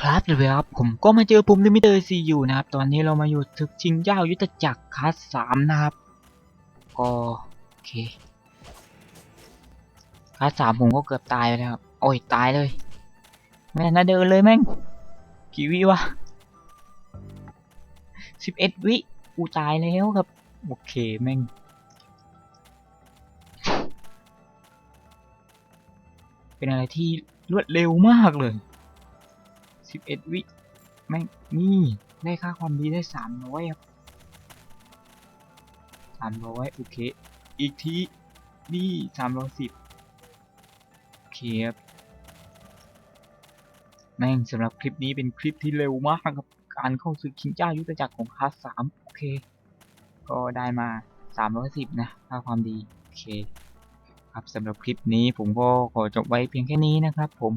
ครับเลยครับผมก็มาเจอปุ่มลิมิเตอร์ซีอยู่นะครับ ตอนนี้เรามาอยู่ทึกชิงเจ้ายุทธจักรคลาสสามนะครับก็โอเคคลาสสามผมก็เกือบตายไปแล้วครับ โอ้ยตายเลย แม่น่าเดินเลยแม่ง กี่วิวะสิบเอ็ดวิ กูตายแล้วครับ โอเคแม่ง เป็นอะไรที่รวดเร็วมากเลยสิบเอ็ดวิแม่งนี่ได้ค่าความดีได้สามร้อยครับสามร้อยโอเค อีกทีนี่สามร้อยสิบโอเคครับแม่งสำหรับคลิปนี้เป็นคลิปที่เร็วมากครับ การเข้าศึกชิงเจ้ายุทธจักรของคลาสามโอเค ก็ได้มาสามร้อยสิบนะค่าความดี โอเค ครับสำหรับคลิปนี้ผมก็ขอจบไว้เพียงแค่นี้นะครับผม